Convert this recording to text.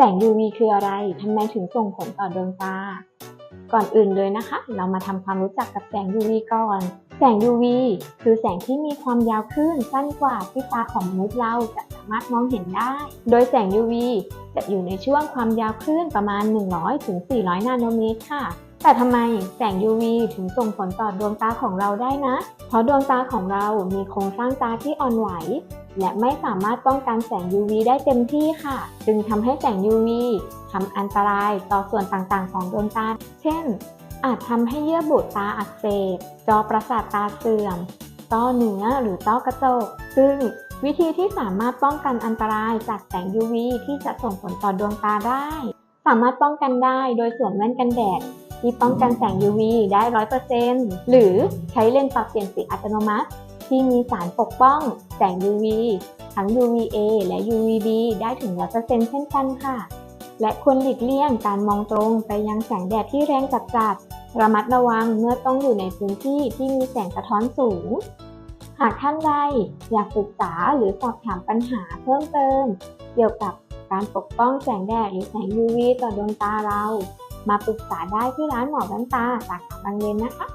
แสง UV คืออะไร ทำไมถึงส่งผลต่อดวงตา ก่อนอื่นเลยนะคะ เรามาทำความรู้จักกับแสง UV ก่อน แสง UV คือแสงที่มีความยาวคลื่นสั้นกว่าที่ตาของมนุษย์เราจะสามารถมองเห็นได้ โดยแสง UV จะอยู่ในช่วงความยาวคลื่นประมาณ 100-400ถึง400นาโนเมตรค่ะ แต่ทำไมแสง UV ถึงส่งผลต่อดวงตาของเราได้นะ เพราะดวงตาของเรามีโครงสร้างตาที่อ่อนไหว และไม่สามารถป้องกันแสง UV ได้เต็มที่ค่ะ จึงทำให้แสง UV ทำอันตรายต่อส่วนต่างๆ ของดวงตา เช่น อาจทำให้เยื่อบุตาอักเสบ จอประสาทตาเสื่อม ต้อเนื้อหรือต้อกระจก ซึ่งวิธีที่สามารถป้องกันอันตรายจากแสง UV ที่จะส่งผลต่อดวงตาได้ สามารถป้องกันได้โดยสวมแว่นกันแดดที่ป้องกันแสง UV ได้ 100%หรือใช้เลนส์ปรับเปลี่ยนสีอัตโนมัติ ที่มีสารปกป้อง แสง UV ทั้ง UVA และ UVB ได้ถึง 100%เช่นกันค่ะ และควรหลีกเลี่ยงการมองตรงไปยังแสงแดดที่แรงจัดๆระมัดระวังเมื่อต้องอยู่ในพื้นที่ที่มีแสงสะท้อนสูง หากท่านใดอยากศึกษาหรือสอบถามปัญหาเพิ่มเติม เกี่ยวกับการปกป้องแสงแดดหรือแสง UV ต่อดวงตาเรา มาปรึกษาได้ที่ร้านหมอแว่นตาสาขาบางเลนนะคะ